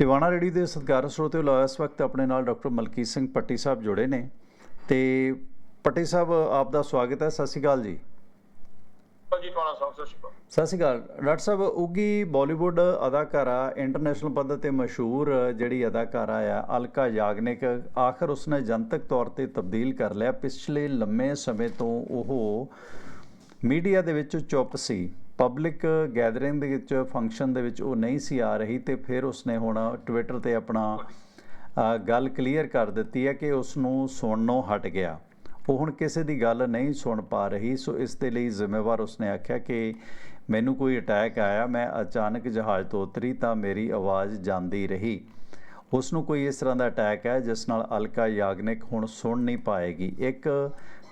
Tiwana ready ਦੇ ਸਤਿਕਾਰਯੋਗ ਸਰੋਤਿਓ ਲਓ ਇਸ ਵਕਤ ਆਪਣੇ ਨਾਲ ਡਾਕਟਰ ਮਲਕੀਤ ਸਿੰਘ ਪੱਟੀ ਸਾਹਿਬ ਜੁੜੇ ਨੇ ਤੇ ਪੱਟੀ ਸਾਹਿਬ ਆਪ ਦਾ ਸਵਾਗਤ ਹੈ। ਸਤਿ ਸ਼੍ਰੀ ਅਕਾਲ ਜੀ। ਜੀ ਟੋਣਾ ਸਾਹਿਬ ਸਤਿ ਸ਼੍ਰੀ ਅਕਾਲ। ਸਤਿ ਸ਼੍ਰੀ ਅਕਾਲ। ਡਾਕਟਰ ਸਾਹਿਬ ਉਗੀ ਬਾਲੀਵੁੱਡ ਅਦਾਕਾਰਾ ਇੰਟਰਨੈਸ਼ਨਲ ਪੱਧਰ ਤੇ ਮਸ਼ਹੂਰ ਜਿਹੜੀ ਅਦਾਕਾਰਾ ਆ ਅਲਕਾ ਯਾਗਨਿਕ ਆਖਰ ਉਸਨੇ ਜਨਤਕ ਤੌਰ ਤੇ ਤਬਦੀਲ ਕਰ ਲਿਆ। ਪਿਛਲੇ ਲੰਮੇ ਸਮੇਂ ਤੋਂ ਉਹ ਮੀਡੀਆ ਦੇ ਵਿੱਚ ਚੁੱਪ ਸੀ। ਪਬਲਿਕ ਗੈਦਰਿੰਗ ਦੇ ਵਿੱਚ ਫੰਕਸ਼ਨ ਦੇ ਵਿੱਚ ਉਹ ਨਹੀਂ ਸੀ ਆ ਰਹੀ ਤੇ ਫਿਰ ਉਸਨੇ ਹੁਣ ਟਵਿੱਟਰ ਤੇ ਆਪਣਾ ਗੱਲ ਕਲੀਅਰ ਕਰ ਦਿੱਤੀ ਹੈ ਕਿ ਉਸ ਨੂੰ ਸੁਣਨੋਂ ਹਟ ਗਿਆ। ਉਹ ਹੁਣ ਕਿਸੇ ਦੀ ਗੱਲ ਨਹੀਂ ਸੁਣ ਪਾ ਰਹੀ, ਸੋ ਇਸ ਦੇ ਲਈ ਜ਼ਿੰਮੇਵਾਰ ਉਸਨੇ ਆਖਿਆ ਕਿ ਮੈਨੂੰ ਕੋਈ ਅਟੈਕ ਆਇਆ, ਮੈਂ ਅਚਾਨਕ ਜਹਾਜ਼ ਤੋਂ ਉਤਰੀ ਤਾਂ ਮੇਰੀ ਆਵਾਜ਼ ਜਾਂਦੀ ਰਹੀ। ਉਸ ਨੂੰ ਕੋਈ ਇਸ ਤਰ੍ਹਾਂ ਦਾ ਅਟੈਕ ਹੈ, ਜਿਸ ਨਾਲ ਅਲਕਾ ਯਾਗਨਿਕ ਹੁਣ ਸੁਣ ਨਹੀਂ ਪਾਏਗੀ। ਇੱਕ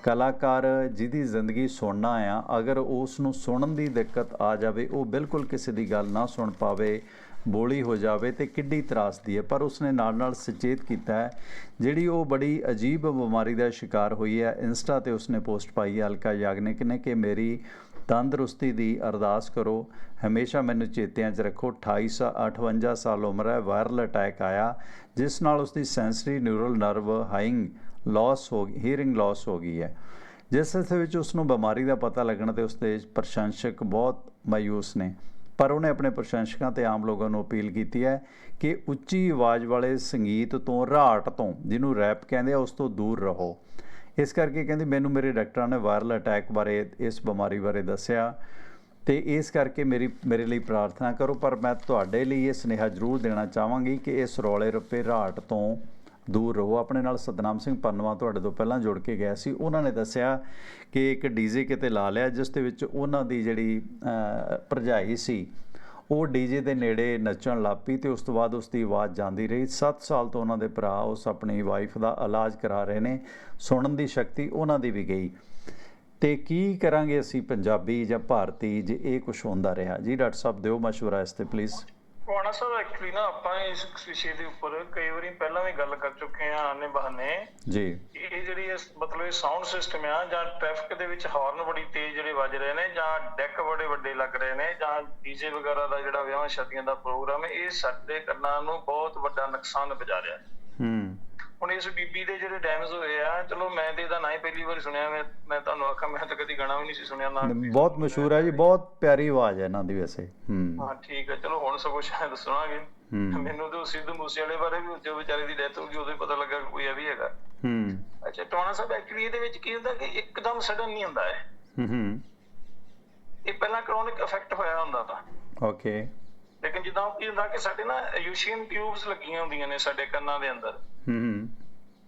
ਕਲਾਕਾਰ ਜਿਹਦੀ ਜ਼ਿੰਦਗੀ ਸੁਣਨਾ ਆ, ਅਗਰ ਉਸ ਨੂੰ ਸੁਣਨ ਦੀ ਦਿੱਕਤ ਆ ਜਾਵੇ, ਉਹ ਬਿਲਕੁਲ ਕਿਸੇ ਦੀ ਗੱਲ ਨਾ ਸੁਣ ਪਾਵੇ, ਬੋਲੀ ਹੋ ਜਾਵੇ ਤੇ ਕਿੱਡੀ ਤਰਾਸਦੀ ਹੈ। ਪਰ ਉਸਨੇ ਨਾਲ ਨਾਲ ਸੁਚੇਤ ਕੀਤਾ ਹੈ, ਜਿਹੜੀ ਉਹ ਬੜੀ ਅਜੀਬ ਬਿਮਾਰੀ ਦਾ ਸ਼ਿਕਾਰ ਹੋਈ ਹੈ। ਇੰਸਟਾ ਤੇ ਉਸਨੇ ਪੋਸਟ ਪਾਈ ਹੈ, ਅਲਕਾ ਯਾਗਨਿਕ ਨੇ ਕਿ ਮੇਰੀ ਤੰਦਰੁਸਤੀ ਦੀ ਅਰਦਾਸ ਕਰੋ। ਹਮੇਸ਼ਾ ਮੈਨੂੰ ਚੇਤਿਆਂ 'ਚ ਰੱਖੋ। 28 ਸਾ 58 ਸਾਲ ਉਮਰ ਹੈ, ਵਾਇਰਲ ਅਟੈਕ ਆਇਆ, ਜਿਸ ਨਾਲ ਉਸਦੀ sensory neural nerve hearing loss ਹੋ ਗਈ ਹੀਅਰਿੰਗ ਲਾਸ ਹੋ ਗਈ ਹੈ। ਜਿਸ ਦੇ ਵਿੱਚ ਉਸ ਨੂੰ ਬਿਮਾਰੀ ਦਾ ਪਤਾ ਲੱਗਣ ਤੇ ਉਸਦੇ ਪ੍ਰਸ਼ੰਸਕ ਬਹੁਤ ਮਾਯੂਸ ਨੇ। ਪਰ ਉਹਨੇ ਆਪਣੇ ਪ੍ਰਸ਼ੰਸਕਾਂ ਤੇ ਆਮ ਲੋਕਾਂ ਨੂੰ ਅਪੀਲ ਕੀਤੀ ਹੈ ਕਿ ਉੱਚੀ ਆਵਾਜ਼ ਵਾਲੇ ਸੰਗੀਤ ਤੋਂ, ਰਾਟ ਤੋਂ, ਜਿਹਨੂੰ ਰੈਪ ਕਹਿੰਦੇ ਆ, ਉਸ ਤੋਂ ਦੂਰ ਰਹੋ। ਇਸ ਕਰਕੇ ਕਹਿੰਦੀ, ਮੈਨੂੰ ਮੇਰੇ ਡਾਕਟਰਾਂ ਨੇ ਵਾਇਰਲ ਅਟੈਕ ਬਾਰੇ ਇਸ ਬਿਮਾਰੀ ਬਾਰੇ ਦੱਸਿਆ ਤੇ ਇਸ ਕਰਕੇ ਮੇਰੀ, ਮੇਰੇ ਲਈ ਪ੍ਰਾਰਥਨਾ ਕਰੋ। ਪਰ ਮੈਂ ਤੁਹਾਡੇ ਲਈ ਇਹ ਸੁਨੇਹਾ ਜ਼ਰੂਰ ਦੇਣਾ ਚਾਹਾਂਗੀ ਕਿ ਇਸ ਰੌਲੇ ਰੱਪੇ ਰਾਟ ਤੋਂ ਦੂਰ ਰਹੋ। ਆਪਣੇ ਨਾਲ ਸਤਨਾਮ ਸਿੰਘ ਪੰਨਵਾ ਤੁਹਾਡੇ ਤੋਂ ਪਹਿਲਾਂ ਜੁੜ ਕੇ ਗਿਆ ਸੀ। ਉਹਨਾਂ ਨੇ ਦੱਸਿਆ ਕਿ ਇੱਕ ਡੀਜੇ ਕਿਤੇ ਲਾ ਲਿਆ, ਜਿਸ ਦੇ ਵਿੱਚ ਉਹਨਾਂ ਦੀ ਜਿਹੜੀ ਭਰਜਾਈ ਸੀ, ਉਹ ਡੀਜੇ ਦੇ ਨੇੜੇ ਨੱਚਣ ਲੱਪੀ ਤੇ ਉਸ ਤੋਂ ਬਾਅਦ ਉਸ ਦੀ ਆਵਾਜ਼ ਜਾਂਦੀ ਰਹੀ। 7 ਸਾਲ ਤੋਂ ਉਹਨਾਂ ਦੇ ਭਰਾ ਉਸ ਆਪਣੀ ਵਾਈਫ ਦਾ ਇਲਾਜ ਕਰਾ ਰਹੇ ਨੇ, ਸੁਣਨ ਦੀ ਸ਼ਕਤੀ ਉਹਨਾਂ ਦੀ ਵੀ ਗਈ। ਤੇ ਕੀ ਕਰਾਂਗੇ ਅਸੀਂ ਪੰਜਾਬੀ ਜਾਂ ਭਾਰਤੀ ਜੇ ਇਹ ਕੁਝ ਹੁੰਦਾ ਰਿਹਾ? ਜੀ ਡਾਕਟਰ ਸਾਹਿਬ, ਦਿਓ ਮਸ਼ਵਰਾ ਇਸ ਤੇ ਪਲੀਜ਼ ਟੋਣਾ ਸਾਹਿਬ ਐਕਚੁਅਲੀ ਨਾ ਆਪਾਂ ਇਸ ਵਿਸ਼ੇ ਦੇ ਉੱਪਰ ਕਈ ਵਾਰੀ ਪਹਿਲਾਂ ਵੀ ਗੱਲ ਕਰ ਚੁੱਕੇ ਆ ਆਨੇ ਬਹਾਨੇ। ਜੀ। ਇਹ ਜਿਹੜੀ ਇਸ ਮਤਲਬ ਇਹ ਸਾਊਂਡ ਸਿਸਟਮ ਆ ਜਾਂ ਟ੍ਰੈਫਿਕ ਦੇ ਵਿੱਚ ਹਾਰਨ ਬੜੀ ਤੇਜ਼ ਜਿਹੜੇ ਵੱਜ ਰਹੇ ਨੇ ਜਾਂ ਡੈਕ ਬੜੇ ਵੱਡੇ ਲੱਗ ਰਹੇ ਨੇ ਜਾਂ ਡੀਜੇ ਵਗੈਰਾ ਦਾ ਜਿਹੜਾ ਵਿਆਹਾਂ ਸ਼ਾਦੀਆਂ ਦਾ ਪ੍ਰੋਗਰਾਮ ਹੈ ਇਹ ਸਾਡੇ ਕੰਨਾਂ ਨੂੰ ਬਹੁਤ ਵੱਡਾ ਨੁਕਸਾਨ ਪਹੁੰਚਾ ਰਿਹਾ। ਹੈ ਹੂੰ। ਹੁਣ ਇਸ ਬੀਬੀ ਦੇ ਜਿਹੜੇ ਡੈਮੇਜ ਹੋਏ ਆ ਚਲੋ ਮੈਂ ਤੇ ਇਹਦਾ ਨਾ ਹੀ ਪਹਿਲੀ ਵਾਰ ਸੁਣਿਆ ਮੈਂ ਮੈਂ ਤੁਹਾਨੂੰ ਆਖਾਂ ਮੈਂ ਤਾਂ ਕਦੀ ਗਾਣਾ ਵੀ ਨਹੀਂ ਸੀ ਸੁਣਿਆ ਨਾ ਬਹੁਤ ਮਸ਼ਹੂਰ ਹੈ ਜੀ ਬਹੁਤ ਪਿਆਰੀ ਆਵਾਜ਼ ਹੈ ਇਹਨਾਂ ਦੀ ਵੈਸੇ ਹੂੰ। ਹਾਂ ਠੀਕ ਹੈ ਚਲੋ ਹੁਣ ਸਭ ਕੁਝ ਸੁਣਾਂਗੇ। ਹੂੰ। ਮੈਨੂੰ ਤਾਂ ਸਿੱਧੂ ਮੂਸੇ ਵਾਲੇ ਬਾਰੇ ਵੀ ਜੋ ਵਿਚਾਰੇ ਦੀ ਡੈਥ ਹੋ ਗਈ ਉਦੋਂ ਹੀ ਪਤਾ ਲੱਗਾ ਕਿ ਕੋਈ ਇਹ ਵੀ ਹੈਗਾ। ਹੂੰ। ਅੱਛਾ ਟੋਣਾ ਸਾਹਿਬ ਐਕਚੁਅਲੀ ਇਹਦੇ ਵਿੱਚ ਕੀ ਹੁੰਦਾ ਕਿ ਇੱਕਦਮ ਸਡਨ ਨਹੀਂ ਹੁੰਦਾ ਹੈ ਹੂੰ ਹੂੰ। ਇਹ ਪਹਿਲਾਂ ਕ੍ਰੋਨਿਕ ਇਫੈਕਟ ਹੋਇਆ ਹੁੰਦਾ ਤਾਂ। ਓਕੇ ਲੇਕਿਨ ਜਿੱਦਾਂ ਕੀ ਹੁੰਦਾ ਕਿ ਸਾਡੇ ਨਾ ਯੂਸ਼ੀਅਨ ਟਿਊਬਸ ਲੱਗੀਆਂ ਹੁੰਦੀਆਂ ਨੇ ਸਾਡੇ ਕੰਨਾਂ ਦੇ ਅੰਦਰ। ਹੂੰ ਹੂੰ।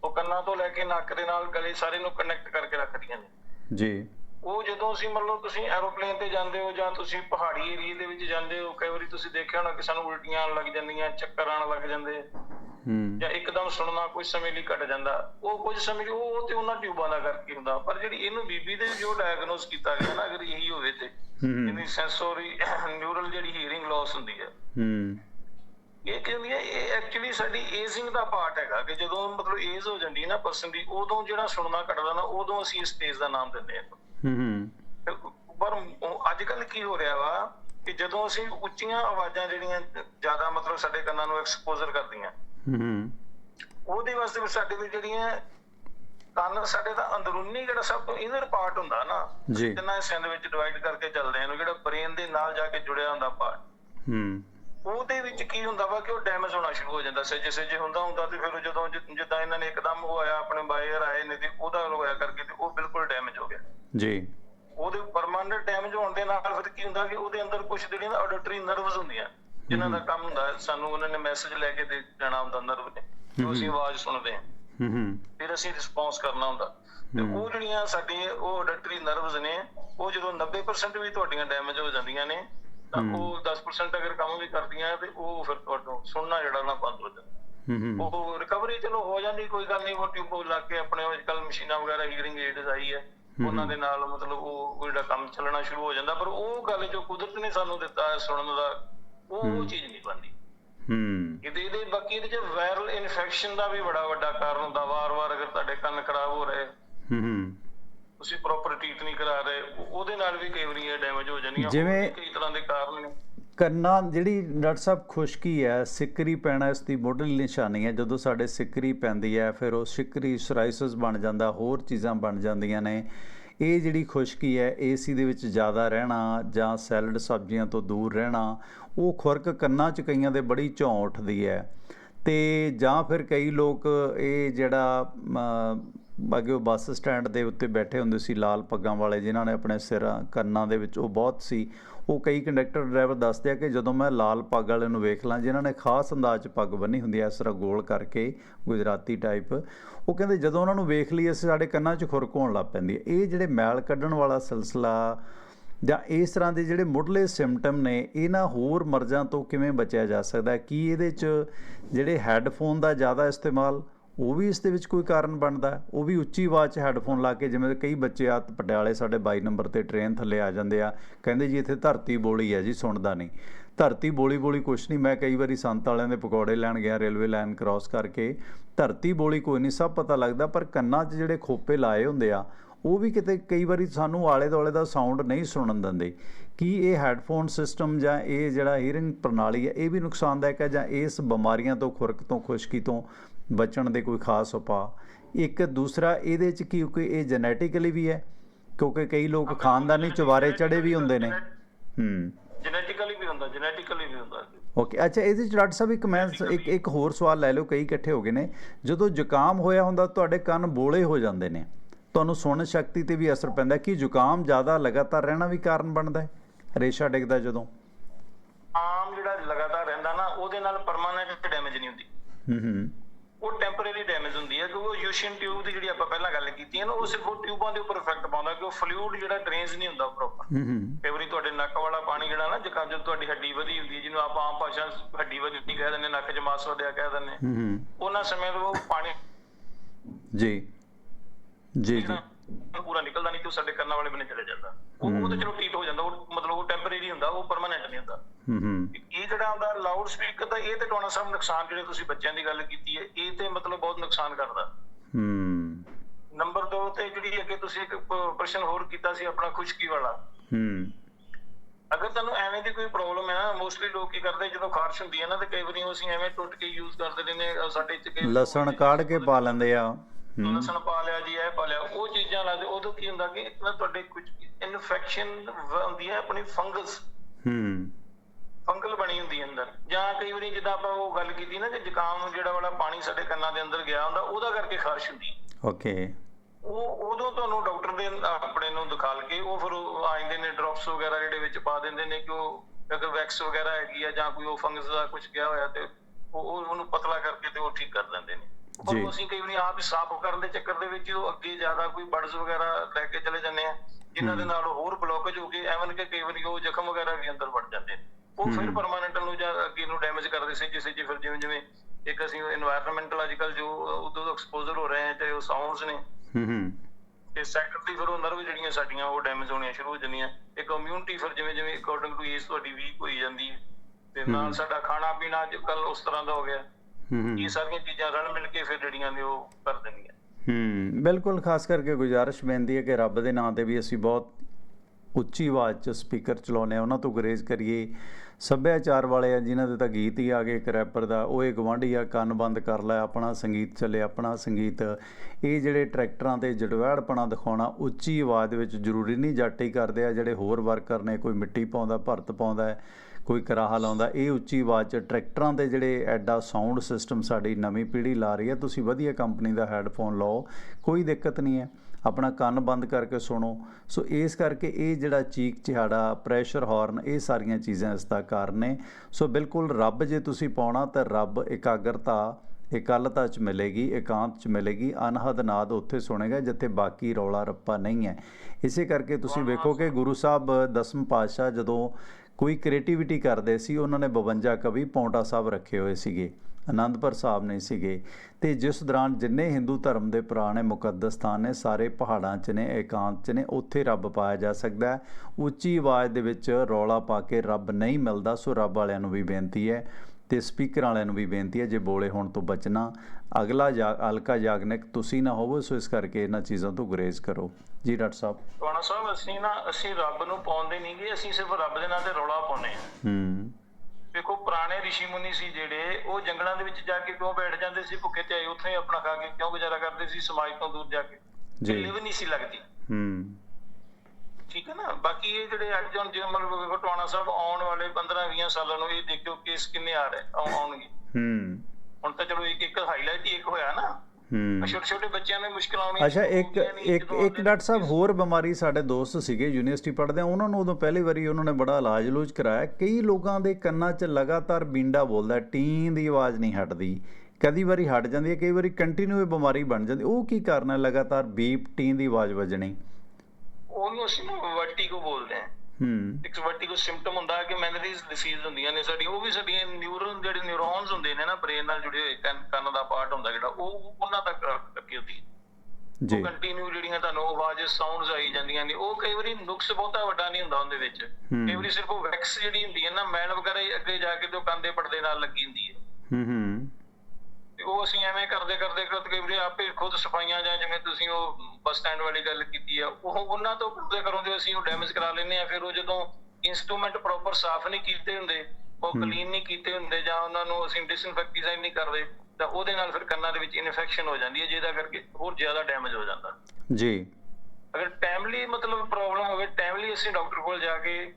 ਉਹ ਕੰਨਾਂ ਤੋਂ ਲੈ ਕੇ ਨੱਕ ਦੇ ਨਾਲ ਗਲੇ ਸਾਰੇ ਨੂੰ ਕਨੈਕਟ ਕਰਕੇ ਰੱਖਦੀਆਂ ਨੇ। ਜੀ। ਉਹ ਜਦੋਂ ਅਸੀਂ ਮੰਨ ਲਓ ਤੁਸੀਂ ਐਰੋਪਲੇਨ ਤੇ ਜਾਂਦੇ ਹੋ ਜਾਂ ਤੁਸੀਂ ਪਹਾੜੀ ਏਰੀਆ ਦੇ ਵਿੱਚ ਜਾਂਦੇ ਹੋ ਕਈ ਵਾਰੀ ਤੁਸੀਂ ਦੇਖਿਆ ਹੋਣਾ ਕਿ ਸਾਨੂੰ ਉਲਟੀਆਂ ਆਉਣ ਲੱਗ ਜਾਂਦੀਆਂ ਚੱਕਰ ਆਉਣ ਲੱਗ ਜਾਂਦੇ। ਜਾਂ ਇੱਕਦਮ ਸੁਣਨਾ ਕੁਝ ਸਮੇਂ ਲਈ ਘਟ ਜਾਂਦਾ ਉਹ ਕੁਝ ਸਮੇਂ ਲਈ ਉਹ ਤੇ ਉਹਨਾਂ ਟਿਊਬਾਂ ਦਾ ਕਰਕੇ ਹੁੰਦਾ ਪਰ ਜਿਹੜੀ ਇਹਨੂੰ ਬੀਬੀ ਦੇ ਜੋ ਡਾਇਗਨੋਸ ਕੀਤਾ ਗਿਆ ਨਾ ਅਗਰ ਇਹੀ ਹੋਵੇ ਤੇ ਇਹਦੀ ਸੈਂਸੋਰੀ ਨਿਊਰਲ ਜਿਹੜੀ ਹੀਅਰਿੰਗ ਲਾਸ ਹੁੰਦੀ ਹੈ ਹੂੰ। ਇਹ ਕੀ ਹੁੰਦੀ ਹੈ ਇਹ ਐਕਚੁਅਲੀ ਸਾਡੀ ਏਜਿੰਗ ਦਾ ਪਾਰਟ ਹੈਗਾ ਕਿ ਜਦੋਂ ਮਤਲਬ ਏਜ ਹੋ ਜਾਂਦੀ ਹੈ ਨਾ ਪਰਸਨ ਦੀ ਉਦੋਂ ਜਿਹੜਾ ਸੁਣਨਾ ਘਟਦਾ ਨਾ ਉਦੋਂ ਅਸੀਂ ਇਸ ਸਟੇਜ ਦਾ ਨਾਮ ਦਿੰਦੇ ਹਾਂ ਹੂੰ। ਪਰ ਅੱਜ ਕੱਲ ਕੀ ਹੋ ਰਿਹਾ ਵਾ ਕਿ ਜਦੋਂ ਅਸੀਂ ਉੱਚੀਆਂ ਆਵਾਜ਼ਾਂ ਜਿਹੜੀਆਂ ਜ਼ਿਆਦਾ ਮਤਲਬ ਸਾਡੇ ਕੰਨਾਂ ਨੂੰ ਐਕਸਪੋਜ਼ਰ ਕਰਦੀਆਂ ਹੂੰ। ਉਹਦੇ ਵਾਸਤੇ ਵੀ ਸਾਡੇ ਵੀ ਜਿਹੜੀਆਂ ਕੰਨ ਸਾਡੇ ਦਾ ਅੰਦਰੂਨੀ ਜਿਹੜਾ ਸਭ ਤੋਂ ਇਨਰ ਪਾਰਟ ਹੁੰਦਾ ਨਾ ਜੀ। ਤਿੰਨਾਂ ਹਿੱਸਿਆਂ ਦੇ ਵਿੱਚ ਡਿਵਾਈਡ ਕਰਕੇ ਚੱਲਦੇ ਹਨ ਜਿਹੜਾ ਬ੍ਰੇਨ ਦੇ ਨਾਲ ਜਾ ਕੇ ਜੁੜਿਆ ਹੁੰਦਾ ਪਾਰਟ ਹੂੰ। ਉਹਦੇ ਵਿੱਚ ਕੀ ਹੁੰਦਾ ਵਾ ਕਿ ਉਹ ਡੈਮੇਜ ਹੋਣਾ ਸ਼ੁਰੂ ਹੋ ਜਾਂਦਾ ਸੱਜੇ ਸੱਜੇ ਹੁੰਦਾ ਹੁੰਦਾ ਤੇ ਫਿਰ ਜਦੋਂ ਜਿੱਦਾਂ ਇਹਨਾਂ ਨੇ ਇੱਕਦਮ ਉਹ ਆਇਆ ਆਪਣੇ ਬਾਇਰ ਆਏ ਨੇ ਤੇ ਉਹਦਾ ਹੋਇਆ ਕਰਕੇ ਤੇ ਉਹ ਬਿਲਕੁਲ ਡੈਮੇਜ ਹੋ ਗਿਆ। ਜੀ। ਉਹਦੇ ਪਰਮਾਨੈਂਟ ਡੈਮੇਜ ਹੋਣ ਦੇ ਨਾਲ ਫਿਰ ਕੀ ਹੁੰਦਾ ਕਿ ਉਹਦੇ ਅੰਦਰ ਕੁਝ ਜਿਹੜੀਆਂ ਨਾ ਆਡਿਟਰੀ ਨਰਵਸ ਹੁੰਦੀਆਂ। ਜਿਨ੍ਹਾਂ ਦਾ ਕੰਮ ਹੁੰਦਾ ਸਾਨੂੰ ਉਹਨਾਂ ਨੇ ਮੈਸੇਜ ਲੈ ਕੇ ਦੇ ਜਾਣਾ ਹੁੰਦਾ ਨੇ ਜੋ ਅਸੀਂ ਆਵਾਜ਼ ਸੁਣਦੇ ਹਾਂ। ਹੂੰ ਫਿਰ ਅਸੀਂ ਰਿਸਪੌਂਸ ਕਰਨਾ ਹੁੰਦਾ। ਤੇ ਉਹ ਜਿਹੜੀਆਂ ਸਾਡੇ ਉਹ ਆਡਿਟਰੀ ਨਰਵਸ ਨੇ ਉਹ ਜਦੋਂ 90% ਵੀ ਤੁਹਾਡੀਆਂ ਡੈਮੇਜ ਹੋ ਜਾਂਦੀਆਂ ਨੇ ਤਾਂ ਉਹ 10% ਅਗਰ ਕੰਮ ਵੀ ਕਰਦੀਆਂ ਤੇ ਉਹ ਫਿਰ ਤੁਹਾਨੂੰ ਸੁਣਨਾ ਜਿਹੜਾ ਨਾ ਬੰਦ ਹੋ ਜਾਂਦਾ। ਹੂੰ ਹੂੰ। ਉਹ ਰਿਕਵਰੀ ਚਲੋ ਹੋ ਜਾਂਦੀ ਕੋਈ ਗੱਲ ਨਹੀਂ ਉਹ ਟਿਊਬ ਲਾ ਕੇ ਆਪਣੇ ਅੱਜ ਕੱਲ ਮਸ਼ੀਨਾਂ ਵਗੈਰਾ ਹੀਅਰਿੰਗ ਏਡਸ ਆਈ ਹੈ। ਉਹਨਾਂ ਦੇ ਨਾਲ ਮਤਲਬ ਉਹ ਉਹ ਜਿਹੜਾ ਕੰਮ ਚੱਲਣਾ ਸ਼ੁਰੂ ਹੋ ਜਾਂਦਾ ਪਰ ਉਹ ਗੱਲ ਜੋ ਕੁਦਰਤ ਨੇ ਸਾਨੂੰ ਦਿੱਤਾ ਹੈ ਸੁਣਨ ਦਾ ਉਹ ਚੀਜ਼ ਨਹੀਂ ਬਣਦੀ। ਹੂੰ। ਇਹਦੇ ਇਹਦੇ ਬਾਕੀ ਇਹਦੇ ਚ ਵਾਇਰਲ ਇਨਫੈਕਸ਼ਨ ਦਾ ਵੀ ਬੜਾ ਵੱਡਾ ਕਾਰਨ ਹੁੰਦਾ। ਵਾਰ-ਵਾਰ ਅਗਰ ਤੁਹਾਡੇ ਕੰਨ ਖਰਾਬ ਹੋ ਰਹੇ ਹੂੰ। ਹੂੰ ਤੁਸੀਂ ਪ੍ਰੋਪਰ ਟ੍ਰੀਟ ਨਹੀਂ ਕਰਾ ਰਹੇ ਉਹ- ਉਹਦੇ ਨਾਲ ਵੀ ਕਈ ਵਾਰੀ ਇਹ ਡੈਮੇਜ ਹੋ ਜਾਂਦੀਆਂ। ਜਿਵੇਂ- ਕਈ ਤਰ੍ਹਾਂ ਦੇ ਕਾਰਨ ਨੇ। ਕੰਨਾਂ ਜਿਹੜੀ ਡਾਕਟਰ ਸਾਹਿਬ ਖੁਸ਼ਕੀ ਹੈ ਸਿੱਕਰੀ ਪੈਣਾ ਇਸ ਦੀ ਮੁੱਢਲੀ ਨਿਸ਼ਾਨੀ ਹੈ। ਜਦੋਂ ਸਾਡੇ ਸਿੱਕਰੀ ਪੈਂਦੀ ਹੈ ਫਿਰ ਉਹ ਸਿੱਕਰੀ ਸੋਰਾਇਸਿਸ ਬਣ ਜਾਂਦਾ ਹੋਰ ਚੀਜ਼ਾਂ ਬਣ ਜਾਂਦੀਆਂ ਨੇ। ਇਹ ਜਿਹੜੀ ਖੁਸ਼ਕੀ ਹੈ ਏਸੀ ਦੇ ਵਿੱਚ ਜ਼ਿਆਦਾ ਰਹਿਣਾ ਜਾਂ ਸੈਲਡ ਸਬਜ਼ੀਆਂ ਤੋਂ ਦੂਰ ਰਹਿਣਾ, ਉਹ ਖੁਰਕ ਕੰਨਾਂ 'ਚ ਕਈਆਂ ਦੇ ਬੜੀ ਝੌਂ ਉੱਠਦੀ ਹੈ। ਤੇ ਜਾਂ ਫਿਰ ਕਈ ਲੋਕ ਇਹ ਜਿਹੜਾ ਬਾਕੀ ਉਹ ਬੱਸ ਸਟੈਂਡ ਦੇ ਉੱਤੇ ਬੈਠੇ ਹੁੰਦੇ ਸੀ ਲਾਲ ਪੱਗਾਂ ਵਾਲੇ, ਜਿਨ੍ਹਾਂ ਨੇ ਆਪਣੇ ਸਿਰਾਂ, ਕੰਨਾਂ ਦੇ ਵਿੱਚ, ਉਹ ਬਹੁਤ ਸੀ। ਉਹ ਕਈ ਕੰਡਕਟਰ ਡਰਾਈਵਰ ਦੱਸਦੇ ਆ ਕਿ ਜਦੋਂ ਮੈਂ ਲਾਲ ਪੱਗ ਵਾਲੇ ਨੂੰ ਵੇਖ ਲਾਂ, ਜਿਨ੍ਹਾਂ ਨੇ ਖਾਸ ਅੰਦਾਜ਼ 'ਚ ਪੱਗ ਬੰਨੀ ਹੁੰਦੀ ਐ ਇਸ ਤਰ੍ਹਾਂ ਗੋਲ ਕਰਕੇ, ਗੁਜਰਾਤੀ ਟਾਈਪ ਉਹ ਕਹਿੰਦੇ ਜਦੋਂ ਉਹਨਾਂ ਨੂੰ ਵੇਖ ਲਈਏ ਅਸੀਂ ਸਾਡੇ ਕੰਨਾਂ 'ਚ ਖੁਰਕ ਹੋਣ ਲੱਗ ਪੈਂਦੀ ਹੈ ਇਹ ਜਿਹੜੇ ਮੈਲ ਕੱਢਣ ਵਾਲਾ ਸਿਲਸਿਲਾ ਜਾਂ ਇਸ ਤਰ੍ਹਾਂ ਦੇ ਜਿਹੜੇ ਮੁੱਢਲੇ ਸਿੰਪਟਮ ਨੇ, ਇਹਨਾਂ ਹੋਰ ਮਰਜ਼ਾਂ ਤੋਂ ਕਿਵੇਂ ਬਚਿਆ ਜਾ ਸਕਦਾ? ਕੀ ਇਹਦੇ 'ਚ ਜਿਹੜੇ ਹੈੱਡਫੋਨ ਦਾ ਜ਼ਿਆਦਾ ਇਸਤੇਮਾਲ ਉਹ ਵੀ ਇਸ ਦੇ ਵਿੱਚ ਕੋਈ ਕਾਰਨ ਬਣਦਾ ਉਹ ਵੀ ਉੱਚੀ ਆਵਾਜ਼ 'ਚ ਹੈੱਡਫੋਨ ਲਾ ਕੇ, ਜਿਵੇਂ ਕਈ ਬੱਚੇ ਆ ਪਟਿਆਲੇ ਸਾਡੇ 22 ਨੰਬਰ ਤੇ ਟ੍ਰੇਨ ਥੱਲੇ ਆ ਜਾਂਦੇ ਆ, ਕਹਿੰਦੇ ਜੀ ਇੱਥੇ ਧਰਤੀ ਬੋਲੀ ਹੈ ਜੀ, ਸੁਣਦਾ ਨਹੀਂ। ਧਰਤੀ ਬੋਲੀ ਬੋਲੀ ਕੁਛ ਨਹੀਂ, ਮੈਂ ਕਈ ਵਾਰੀ ਸੰਤ ਵਾਲਿਆਂ ਦੇ ਪਕੌੜੇ ਲੈਣ ਗਿਆ, ਰੇਲਵੇ ਲਾਈਨ ਕ੍ਰਾਸ ਕਰਕੇ। ਧਰਤੀ ਬੋਲੀ ਕੋਈ ਨਹੀਂ, ਸਭ ਪਤਾ ਲੱਗਦਾ, ਪਰ ਕੰਨਾਂ 'ਚ ਜਿਹੜੇ ਖੋਪੇ ਲਾਏ ਹੁੰਦੇ ਆ, ਉਹ ਵੀ ਕਿਤੇ ਕਈ ਵਾਰੀ ਸਾਨੂੰ ਆਲੇ ਦੁਆਲੇ ਦਾ ਸਾਊਂਡ ਨਹੀਂ ਸੁਣਨ ਦਿੰਦੇ। ਕੀ ਇਹ ਹੈੱਡਫੋਨ ਸਿਸਟਮ ਜਾਂ ਇਹ ਜਿਹੜਾ ਹੀਅਰਿੰਗ ਪ੍ਰਣਾਲੀ ਹੈ, ਇਹ ਵੀ ਨੁਕਸਾਨਦਾਇਕ ਹੈ ਜਾਂ ਇਸ ਬਿਮਾਰੀਆਂ ਤੋਂ, ਖੁਰਕ ਤੋਂ, ਖੁਸ਼ਕੀ ਤੋਂ ਬਚਣ ਦੇ ਕੋਈ ਖਾਸ ਉਪਾਅ। ਇੱਕ ਦੂਸਰਾ ਇਹਦੇ 'ਚ ਕੀ ਕੋਈ ਇਹ ਜੈਨੇਟਿਕਲੀ ਵੀ ਹੈ ਕਿਉਂਕਿ ਕਈ ਲੋਕ ਖਾਨਦਾਨੀ ਚਵਾਰੇ ਚੜੇ ਵੀ ਹੁੰਦੇ ਨੇ। ਹੂੰ। ਜੈਨੇਟਿਕਲੀ ਵੀ ਹੁੰਦਾ ਜੈਨੇਟਿਕਲੀ ਵੀ ਹੁੰਦਾ। ਓਕੇ ਅੱਛਾ ਇਹਦੇ ਚ ਡਾਕਟਰ ਸਾਹਿਬ ਇੱਕ ਮੈਂ ਇੱਕ ਇੱਕ ਹੋਰ ਸਵਾਲ ਲੈ ਲਓ ਕਈ ਇਕੱਠੇ ਹੋ ਗਏ ਨੇ। ਜਦੋਂ ਜ਼ੁਕਾਮ ਹੋਇਆ ਹੁੰਦਾ ਤੁਹਾਡੇ ਕੰਨ ਬੋਲੇ ਹੋ ਜਾਂਦੇ ਨੇ। ਤੁਹਾਨੂੰ ਸੁਣਨ ਸ਼ਕਤੀ ਤੇ ਵੀ ਅਸਰ ਪੈਂਦਾ ਕੀ ਜ਼ੁਕਾਮ ਜ਼ਿਆਦਾ ਲਗਾਤਾਰ ਰਹਿਣਾ ਵੀ ਕਾਰਨ ਬਣਦਾ ਹੈ? ਰੇਸ਼ਾ ਡਿੱਗਦਾ ਜਦੋਂ? ਆਮ ਜਿਹੜਾ ਲਗਾਤਾਰ ਰਹਿੰਦਾ ਨਾ ਉਹਦੇ ਨਾਲ ਪਰਮਾਨੈਂਟ ਡੈਮੇਜ ਨਹੀਂ ਹੁੰਦੀ। ਹੂੰ ਹੂੰ। ਉਹ ਟੈਂਪਰੇਰੀ ਡੈਮੇਜ ਹੁੰਦੀ ਹੈ ਕਿਉਂਕਿ ਉਹ ਯੂਸ਼ੀਅਨ ਟਿਊਬ ਦੀ ਜਿਹੜੀ ਆਪਾਂ ਪਹਿਲਾਂ ਗੱਲ ਕੀਤੀ ਹੈ ਨਾ ਉਹ ਸਿਰਫ ਉਹ ਟਿਊਬਾਂ ਦੇ ਉੱਪਰ ਇਫੈਕਟ ਪਾਉਂਦਾ ਕਿ ਉਹ ਫਲੂਇਡ ਜਿਹੜਾ ਡਰੇਨਸ ਨਹੀਂ ਹੁੰਦਾ ਪ੍ਰੋਪਰ ਕਈ ਵਾਰੀ ਤੁਹਾਡੇ ਨੱਕ ਵਾਲਾ ਪਾਣੀ ਜਿਹੜਾ ਨਾ ਜਿਕਾ ਜਦੋਂ ਤੁਹਾਡੀ ਹੱਡੀ ਵਧੀ ਹੁੰਦੀ ਹੈ ਜਿਹਨੂੰ ਆਪਾਂ ਆਮ ਭਾਸ਼ਾ ਹੱਡੀ ਵਧੀ ਕਹਿ ਦਿੰਦੇ ਨੱਕ 'ਚ ਮਾਸ ਵਧਿਆ ਕਹਿ ਦਿੰਦੇ ਉਹਨਾਂ ਸਮੇਂ ਤੋਂ ਉਹ ਪਾਣੀ ਜੀ। ਜੀ ਜੀ। ਪੂਰਾ ਨਿਕਲਦਾ ਨਹੀਂ ਤੇ ਉਹ ਸਾਡੇ ਕੰਨਾਂ ਵਾਲੇ ਬੰਨੇ ਚਲੇ ਜਾਂਦਾ। ਉਹ ਤਾਂ ਚਲੋ ਟ੍ਰੀਟ ਹੋ ਜਾਂਦਾ ਉਹ ਮਤਲਬ ਉਹ ਟੈਂਪਰੇਰੀ ਹੁੰਦਾ ਉਹ ਪਰਮਾਨੈਂਟ ਨਹੀਂ ਹੁੰਦਾ। ਇਹ ਜਿਹੜਾ ਹੁੰਦਾ ਲਾਊਡ ਸਪੀਕਰ ਦਾ ਇਹ ਤੇ ਟੋਨਾ ਸਾਹਿਬ ਨੁਕਸਾਨ ਜਿਹੜੇ ਤੁਸੀਂ ਬੱਚਿਆਂ ਦੀ ਗੱਲ ਕੀਤੀ ਹੈ ਇਹ ਤੇ ਮਤਲਬ ਬਹੁਤ ਨੁਕਸਾਨ ਕਰਦਾ। ਹੂੰ। ਨੰਬਰ 2 ਤੇ ਜਿਹੜੀ ਅੱਗੇ ਤੁਸੀਂ ਇੱਕ ਪ੍ਰਸ਼ਨ ਹੋਰ ਕੀਤਾ ਸੀ ਆਪਣਾ ਖੁਸ਼ਕੀ ਵਾਲਾ। ਹੂੰ। ਅਗਰ ਤੁਹਾਨੂੰ ਐਵੇਂ ਦੀ ਕੋਈ ਪ੍ਰੋਬਲਮ ਹੈ ਨਾ ਮੋਸਟਲੀ ਲੋਕ ਕੀ ਕਰਦੇ ਜਦੋਂ ਖਾਰਸ਼ ਹੁੰਦੀ ਹੈ ਨਾ ਤੇ ਕਈ ਵਾਰੀ ਉਹ ਅਸੀਂ ਐਵੇਂ ਟੁੱਟ ਕੇ ਯੂਜ਼ ਕਰਦੇ ਨੇ ਅਹ ਸਾਡੇ ਚ ਕਈ ਲਸਣ ਕਾੜ ਕੇ ਪਾ ਲੈਂਦੇ ਆ। ਲਸਣ ਪਾ ਲਿਆ ਜੀ ਇਹ ਪਾ ਲਿਆ ਉਹ ਚੀਜ਼ਾਂ ਲੱਗਦੇ ਉਦੋਂ ਕੀ ਹੁੰਦਾ ਕਿ ਨਾ ਤੁਹਾਡੇ ਕੁਝ ਇਨਫੈਕਸ਼ਨ ਹੁੰਦੀ ਹੈ ਆਪਣੀ ਫੰਗਸ ਹੂੰ। ਫੰਗਲ ਬਣੀ ਹੁੰਦੀ ਅੰਦਰ। ਜਾਂ ਕਈ ਵਾਰੀ ਜਿੱਦਾਂ ਆਪਾਂ ਉਹ ਗੱਲ ਕੀਤੀ ਨਾ ਕਿ ਜ਼ੁਕਾਮ ਜਿਹੜਾ ਵਾਲਾ ਪਾਣੀ ਸਾਡੇ ਕੰਨਾਂ ਦੇ ਅੰਦਰ ਗਿਆ ਹੁੰਦਾ ਉਹਦਾ ਕਰਕੇ ਖਾਰਸ਼ ਹੁੰਦੀ। ਓਕੇ। ਉਹ ਉਦੋਂ ਤੁਹਾਨੂੰ ਡਾਕਟਰ ਦੇ ਆਪਣੇ ਨੂੰ ਦਿਖਾਲ ਕੇ ਉਹ ਫਿਰ ਉਹ ਆ ਜਾਂਦੇ ਨੇ ਡ੍ਰੌਪਸ ਵਗੈਰਾ ਜਿਹੜੇ ਵਿੱਚ ਪਾ ਦਿੰਦੇ ਨੇ ਕਿ ਉਹ ਅਗਰ ਵੈਕਸ ਵਗੈਰਾ ਹੈਗੀ ਆ ਜਾਂ ਕੋਈ ਉਹ ਫੰਗਸ ਦਾ ਕੁਝ ਗਿਆ ਹੋਇਆ ਤੇ ਉਹ ਉਹ ਉਹਨੂੰ ਪਤਲਾ ਕਰਕੇ ਤੇ ਉਹ ਠੀਕ ਕਰ ਦਿੰਦੇ ਨੇ। ਪਰ ਅਸੀਂ ਕਈ ਵਾਰੀ ਆਪ ਹੀ ਸਾਫ਼ ਕਰਨ ਦੇ ਚੱਕਰ ਦੇ ਵਿੱਚ ਉਹ ਅੱਗੇ ਜ਼ਿਆਦਾ ਕੋਈ ਬੜਸ ਵਗੈਰਾ ਲੈ ਕੇ ਚਲੇ ਜਾਂਦੇ ਆ ਜਿਨ੍ਹਾਂ ਦੇ ਨਾਲ ਹੋਰ ਬਲੌਕੇਜ ਹੋ ਕੇ ਐਵਨ ਕਿ ਕਈ ਵਾਰੀ ਉਹ ਜ਼ਖਮ ਵਗੈਰਾ ਵੀ ਅੰਦਰ ਵੜ ਜਾਂਦੇ ਨੇ। ਉਹ ਫਿਰ ਪਰਮਾਨੈਂਟਲ ਨੂੰ ਜਾਂ ਅੱਗੇ ਨੂੰ ਡੈਮੇਜ ਕਰਦੇ ਸੀ ਜਿਸੇ ਜੀ ਜਿਵੇਂ ਜਿਵੇਂ ਇੱਕ ਅਸੀਂ এনवायरमेंटਲ ਅੱਜਕੱਲ ਜੋ ਉਦੋਂ ਐਕਸਪੋਜ਼ਰ ਹੋ ਰਹੇ ਹੈ ਤੇ ਉਹ ਸਾਊਂਡਸ ਨੇ। ਹੂੰ ਹੂੰ। ਤੇ ਸੈਕੰਡਲੀ ਫਿਰ ਉਹ ਨਰਵ ਜਿਹੜੀਆਂ ਸਾਡੀਆਂ ਉਹ ਡੈਮੇਜ ਹੋਣੀਆਂ ਸ਼ੁਰੂ ਹੋ ਜਾਂਦੀਆਂ। ਤੇ ਕਮਿਊਨਿਟੀ ਫਿਰ ਜਿਵੇਂ ਜਿਵੇਂ ਅਕੋਰਡਿੰਗ ਟੂ ਏਜ ਤੁਹਾਡੀ ਵੀਕ ਹੋਈ ਜਾਂਦੀ ਹੈ। ਤੇ ਨਾਲ ਸਾਡਾ ਖਾਣਾ ਪੀਣਾ ਅੱਜ ਅੱਜਕੱਲ ਉਸ ਤਰ੍ਹਾਂ ਦਾ ਹੋ ਗਿਆ। ਇਹ ਸਾਰੀਆਂ ਚੀਜ਼ਾਂ ਰਲ ਮਿਲ ਕੇ ਫਿਰ ਜਿਹੜੀਆਂ ਨੇ ਉਹ ਕਰ ਦਿੰਦੀਆਂ ਹੂੰ ਬਿਲਕੁਲ ਖਾਸ ਕਰਕੇ ਗੁਜ਼ਾਰਿਸ਼ ਬੈਂਦੀ ਹੈ ਕਿ ਰੱਬ ਦੇ ਨਾਂ ਤੇ ਵੀ ਅਸੀਂ ਬਹੁਤ ਉੱਚੀ ਆਵਾਜ਼ 'ਚ ਸਪੀਕਰ ਚਲਾਉਂਦੇ ਆ, ਉਹਨਾਂ ਤੋਂ ਗੁਰੇਜ਼ ਕਰੀਏ। ਸੱਭਿਆਚਾਰ ਵਾਲੇ ਆ, ਜਿਨ੍ਹਾਂ ਦੇ ਤਾਂ ਗੀਤ ਹੀ ਆ ਗਏ, ਇੱਕ ਰੈਪਰ ਦਾ, ਉਹ ਇਹ ਗਵਾਂਢੀ ਆ, ਕੰਨ ਬੰਦ ਕਰ ਲੈ, ਆਪਣਾ ਸੰਗੀਤ ਚੱਲੇ, ਆਪਣਾ ਸੰਗੀਤ। ਇਹ ਜਿਹੜੇ ਟਰੈਕਟਰਾਂ ਤੇ ਜੜਵੈੜਪਣਾ ਦਿਖਾਉਣਾ, ਉੱਚੀ ਆਵਾਜ਼ ਵਿੱਚ ਜ਼ਰੂਰੀ ਨਹੀਂ, ਜੱਟ ਹੀ ਕਰਦੇ ਆ, ਜਿਹੜੇ ਹੋਰ ਵਰਕਰ ਨੇ, ਕੋਈ ਮਿੱਟੀ ਪਾਉਂਦਾ, ਭਰਤ ਪਾਉਂਦਾ, ਕੋਈ ਕਰਾਹਾ ਲਾਉਂਦਾ, ਇਹ ਉੱਚੀ ਆਵਾਜ਼ 'ਚ ਟਰੈਕਟਰਾਂ 'ਤੇ ਜਿਹੜੇ ਐਡਾ ਸਾਊਂਡ ਸਿਸਟਮ ਸਾਡੀ ਨਵੀਂ ਪੀੜ੍ਹੀ ਲਾ ਰਹੀ ਹੈ, ਤੁਸੀਂ ਵਧੀਆ ਕੰਪਨੀ ਦਾ ਹੈੱਡਫੋਨ ਲਓ, ਕੋਈ ਦਿੱਕਤ ਨਹੀਂ ਹੈ। ਆਪਣਾ ਕੰਨ ਬੰਦ ਕਰਕੇ ਸੁਣੋ। ਸੋ ਇਸ ਕਰਕੇ ਇਹ ਜਿਹੜਾ ਚੀਕ ਚਿਹਾੜਾ ਪ੍ਰੈਸ਼ਰ ਹਾਰਨ ਇਹ ਸਾਰੀਆਂ ਚੀਜ਼ਾਂ ਇਸ ਦਾ ਕਾਰਨ ਨੇ। ਸੋ ਬਿਲਕੁਲ ਰੱਬ ਜੇ ਤੁਸੀਂ ਪਾਉਣਾ ਤਾਂ ਰੱਬ ਇਕਾਗਰਤਾ ਇਕੱਲਤਾ ਚ ਮਿਲੇਗੀ ਇਕਾਂਤ ਚ ਮਿਲੇਗੀ ਅਨਹਦ ਨਾਦ ਉੱਥੇ ਸੁਣੇਗਾ ਜਿੱਥੇ ਬਾਕੀ ਰੌਲਾ ਰੱਪਾ ਨਹੀਂ ਹੈ। ਇਸੇ ਕਰਕੇ ਤੁਸੀਂ ਵੇਖੋ ਕਿ ਗੁਰੂ ਸਾਹਿਬ ਦਸਮ ਪਾਤਸ਼ਾਹ ਜਦੋਂ ਕੋਈ ਕ੍ਰੀਏਟੀਵਿਟੀ ਕਰਦੇ ਸੀ ਉਹਨਾਂ ਨੇ 52 ਕਵੀ ਪੌਂਟਾ ਸਾਹਿਬ ਰੱਖੇ ਹੋਏ ਸੀਗੇ। ਆਨੰਦਪੁਰ ਸਾਹਿਬ ਨਹੀਂ ਸੀਗੇ। ਤੇ ਜਿਸ ਦੌਰਾਨ ਜਿੰਨੇ ਹਿੰਦੂ ਧਰਮ ਦੇ ਪੁਰਾਣੇ ਮੁਕੱਦਸ ਸਥਾਨ ਨੇ ਸਾਰੇ ਪਹਾੜਾਂ 'ਚ ਨੇ ਇਕਾਂਤ 'ਚ ਨੇ ਉੱਥੇ ਰੱਬ ਪਾਇਆ ਜਾ ਸਕਦਾ ਹੈ। ਉੱਚੀ ਆਵਾਜ਼ ਦੇ ਵਿੱਚ ਰੌਲਾ ਪਾ ਕੇ ਰੱਬ ਨਹੀਂ ਮਿਲਦਾ ਸੋ ਰੱਬ ਵਾਲਿਆਂ ਨੂੰ ਵੀ ਬੇਨਤੀ ਹੈ ਤੇ ਸਪੀਕਰ ਵਾਲਿਆਂ ਨੂੰ ਵੀ ਬੇਨਤੀ ਹੈ ਜੇ ਬੋਲੇ ਹੋਣ ਤੋਂ ਬਚਣਾ ਅਗਲਾ ਅਲਕਾ ਯਾਗਨਿਕ ਤੁਸੀਂ ਨਾ ਹੋਵੋ ਸੋ ਇਸ ਕਰਕੇ ਇਹਨਾਂ ਚੀਜ਼ਾਂ ਤੋਂ ਗੁਰੇਜ਼ ਕਰੋ। ਜੀ ਡਾਕਟਰ ਸਾਹਿਬ। ਟਵਾਣਾ ਸਾਹਿਬ ਅਸੀਂ ਨਾ ਅਸੀਂ ਰੱਬ ਨੂੰ ਪਾਉਂਦੇ ਨਹੀਂਗੇ ਅਸੀਂ ਸਿਰਫ ਰੱਬ ਦੇ ਨਾਂ ਤੇ ਰੌਲਾ ਪਾਉਂਦੇ ਆ ਹੂੰ। ਵੇਖੋ ਪੁਰਾਣੇ ઋષਿ ਮੁਨੀ ਸੀ ਜਿਹੜੇ ਉਹ ਜੰਗਲਾਂ ਦੇ ਵਿੱਚ ਜਾ ਕੇ ਕਿਉਂ ਬੈਠ ਜਾਂਦੇ ਸੀ? ਭੁੱਖੇ ਤੇ ਆਏ ਉੱਥੇ ਹੀ ਆਪਣਾ ਖਾ ਕੇ ਕਿਉਂ ਗੁਜ਼ਾਰਾ ਕਰਦੇ ਸੀ ਸਮਾਜ ਤੋਂ ਦੂਰ ਜਾ ਕੇ? ਜੀ। ਲਿਵ ਨਹੀਂ ਸੀ ਲੱਗਦੀ। ਹੂੰ। ਠੀਕ ਹੈ ਨਾ? ਬਾਕੀ ਇਹ ਜਿਹੜੇ ਅੱਜ ਹੁਣ ਜਿਵੇਂ ਮਤਲਬ ਵੇਖੋ ਟਵਾਣਾ ਸਾਹਿਬ ਆਉਣ ਵਾਲੇ 15 20 ਸਾਲਾਂ ਨੂੰ ਇਹ ਦੇਖਿਓ ਕੇਸ ਕਿੰਨੇ ਆ ਰਹੇ ਆਉ- ਆਉਣਗੇ। ਹੂੰ। ਹੁਣ ਤਾਂ ਚਲੋ ਇੱਕ ਇੱਕ ਹਾਈਲਾਈਟ ਹੀ ਇੱਕ ਹੋਇਆ ਨਾ। ਹੂੰ। ਛੋਟੇ ਛੋਟੇ ਬੱਚਿਆਂ ਨੂੰ ਮੁਸ਼ਕਲ ਆਉਣੀ ਅੱਛਾ ਇੱਕ ਇੱਕ ਇੱਕ ਡਾਕਟਰ ਸਾਹਿਬ ਹੋਰ ਬਿਮਾਰੀ ਸਾਡੇ ਦੋਸਤ ਸੀਗੇ ਯੂਨੀਵਰਸਿਟੀ ਪੜ੍ਹਦੇ ਆ ਉਹਨਾਂ ਨੂੰ ਉਦੋਂ ਪਹਿਲੀ ਵਾਰੀ ਉਹਨਾਂ ਨੇ ਬੜਾ ਇਲਾਜ ਲੂਜ ਕਰਾਇਆ। ਕਈ ਲੋਕਾਂ ਦੇ ਕੰਨਾਂ 'ਚ ਲਗਾਤਾਰ ਬੀਂਡਾ ਬੋਲਦਾ ਟੀ ਦੀ ਆਵਾਜ਼ ਨਹੀਂ ਹਟਦੀ। ਕਦੀ ਵਾਰੀ ਹਟ ਜਾਂਦੀ ਹੈ ਕਈ ਵਾਰੀ ਕੰਟੀਨਿਊ ਇਹ ਬਿਮਾਰੀ ਬਣ ਜਾਂਦੀ। ਉਹ ਕੀ ਕਾਰਨ ਹੈ ਲਗਾਤਾਰ ਬੀਪ ਟੀ ਦੀ ਆਵਾਜ਼ ਵੱਜਣੀ? ਉਹਨੂੰ ਅਸੀਂ ਵਰਟੀਗੋ ਬੋਲਦੇ ਹਾਂ। ਹੂੰ। ਇੱਕ ਵਰਟੀਗੋ ਸਿੰਪਟਮ ਹੁੰਦਾ ਕਿ ਮੈਮਰੀਜ਼ ਡਿਸੀਜ਼ ਹੁੰਦੀਆਂ ਨੇ ਸਾਡੀ ਉਹ ਵੀ ਸਾਡੀਆਂ ਨਿਊਰਨ ਜਿਹੜੇ ਨਿਊਰੋਨਸ ਹੁੰਦੇ ਨੇ ਨਾ ਬ੍ਰੇਨ ਨਾਲ ਜੁੜੇ ਹੋਏ ਕੰਨ ਦਾ ਪਾਰਟ ਹੁੰਦਾ ਜਿਹੜਾ ਉਹ ਉਹਨਾਂ ਤੱਕ ਟੱਕੀ ਹੁੰਦੀ ਜੀ। ਕੰਟੀਨਿਊ ਜਿਹੜੀਆਂ ਤੁਹਾਨੂੰ ਆਵਾਜ਼ ਸਾਊਂਡਸ ਆਈ ਜਾਂਦੀਆਂ ਨੇ ਉਹ ਕਈ ਵਾਰੀ ਨੁਕਸ ਬਹੁਤਾ ਵੱਡਾ ਨਹੀਂ ਹੁੰਦਾ ਉਹਦੇ ਵਿੱਚ। ਕਈ ਵਾਰੀ ਸਿਰਫ ਉਹ ਵੈਕਸ ਜਿਹੜੀ ਹੁੰਦੀ ਹੈ ਨਾ ਮੈਲ ਵਗੈਰਾ ਅੱਗੇ ਜਾ ਕੇ ਤੇ ਉਹ ਕੰਨ ਦੇ ਪਰਦੇ ਨਾਲ ਲੱਗੀ ਹੁੰਦੀ ਹੈ। ਹੂੰ ਹੂੰ। ਉਹ ਅਸੀਂ ਐਵੇਂ ਕਰਦੇ ਕਰਦੇ ਕਰਦੇ ਕਈ ਵਾਰੀ ਆਪੇ ਖੁਦ ਸਫਾਈਆਂ ਜਾਂ ਜਿਵੇਂ ਤੁਸੀਂ ਉਹ ਬੱਸ ਸਟੈਂਡ ਵਾਲੀ ਗੱਲ ਕੀਤੀ ਆ ਉਹ ਉਹਨਾਂ ਤੋਂ ਕਰਦੇ ਕਰੋ ਅਸੀਂ ਉਹ ਡੈਮੇਜ ਕਰਾ ਲੈਂਦੇ ਆ ਫਿਰ ਉਹ ਜਦੋਂ ਇਨਸਟਰੂਮੈਂਟ ਪ੍ਰੋਪਰ ਸਾਫ਼ ਨਹੀਂ ਕੀਤੇ ਹੁੰਦੇ ਉਹ ਕਲੀਨ ਨਹੀਂ ਕੀਤੇ ਹੁੰਦੇ ਜਾਂ ਉਹਨਾਂ ਨੂੰ ਅਸੀਂ ਡਿਸਇਨਫੈਕਟੀਸਾਈਡ ਨਹੀਂ ਕਰਦੇ ਤਾਂ ਉਹਦੇ ਨਾਲ ਫਿਰ ਕੰਨਾਂ ਦੇ ਵਿੱਚ ਇਨਫੈਕਸ਼ਨ ਹੋ ਜਾਂਦੀ ਹੈ ਜਿਹਦਾ ਕਰਕੇ ਹੋਰ ਜ਼ਿਆਦਾ ਡੈਮੇਜ ਹੋ ਜਾਂਦਾ। ਜੀ। ਅਗਰ ਟਾਈਮਲੀ ਮਤਲਬ ਪ੍ਰੋਬਲਮ ਹੋਵੇ ਟਾਈਮਲੀ ਅਸੀਂ ਡਾਕਟਰ ਕੋਲ ਜਾ ਕੇ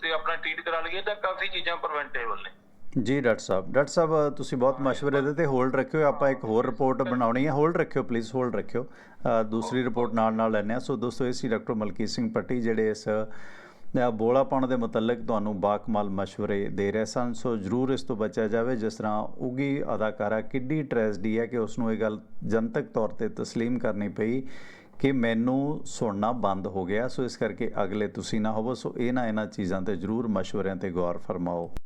ਤੇ ਆਪਣਾ ਟ੍ਰੀਟ ਕਰਾ ਲਈਏ ਤਾਂ ਕਾਫੀ ਚੀਜ਼ਾਂ ਪ੍ਰੀਵੈਂਟੇਬਲ ਨੇ। ਜੀ ਡਾਕਟਰ ਸਾਹਿਬ ਡਾਕਟਰ ਸਾਹਿਬ ਤੁਸੀਂ ਬਹੁਤ ਮਸ਼ਵਰੇ ਦਿੱਤੇ ਹੋਲਡ ਰੱਖਿਓ ਆਪਾਂ ਇੱਕ ਹੋਰ ਰਿਪੋਰਟ ਬਣਾਉਣੀ ਹੈ ਹੋਲਡ ਰੱਖਿਓ ਪਲੀਜ਼ ਹੋਲਡ ਰੱਖਿਓ ਅ, ਦੂਸਰੀ ਰਿਪੋਰਟ ਨਾਲ ਨਾਲ ਲੈਣੇ ਆ ਸੋ ਦੋਸਤੋ ਇਹ ਸੀ ਡਾਕਟਰ ਮਲਕੀਤ ਸਿੰਘ ਪੱਟੀ ਜਿਹੜੇ ਇਸ ਅ, ਬੋਲਾਪਣ ਦੇ ਮੁਤਲਕ ਤੁਹਾਨੂੰ ਬਾਕਮਾਲ ਮਸ਼ਵਰੇ ਦੇ ਰਹੇ ਸਨ ਸੋ ਜਰੂਰ ਇਸ ਤੋਂ ਬਚਿਆ ਜਾਵੇ ਜਿਸ ਤਰ੍ਹਾਂ ਉਗੀ ਅਦਾਕਾਰਾ ਕਿੱਡੀ ਟ੍ਰੈਜਡੀ ਹੈ ਕਿ ਉਸ ਨੂੰ ਇਹ ਗੱਲ ਜਨਤਕ ਤੌਰ ਤੇ تسلیم ਕਰਨੀ ਪਈ ਕਿ ਮੈਨੂੰ ਸੁਣਨਾ ਬੰਦ ਹੋ ਗਿਆ ਸੋ ਇਸ ਕਰਕੇ ਅਗਲੇ ਤੁਸੀਂ ਨਾ ਹੋਵੋ ਸੋ ਇਹ ਨਾ ਇਹਨਾਂ ਚੀਜ਼ਾਂ ਤੇ ਜਰੂਰ ਮਸ਼ਵਰਿਆਂ ਤੇ ਗੌਰ ਫਰਮਾਓ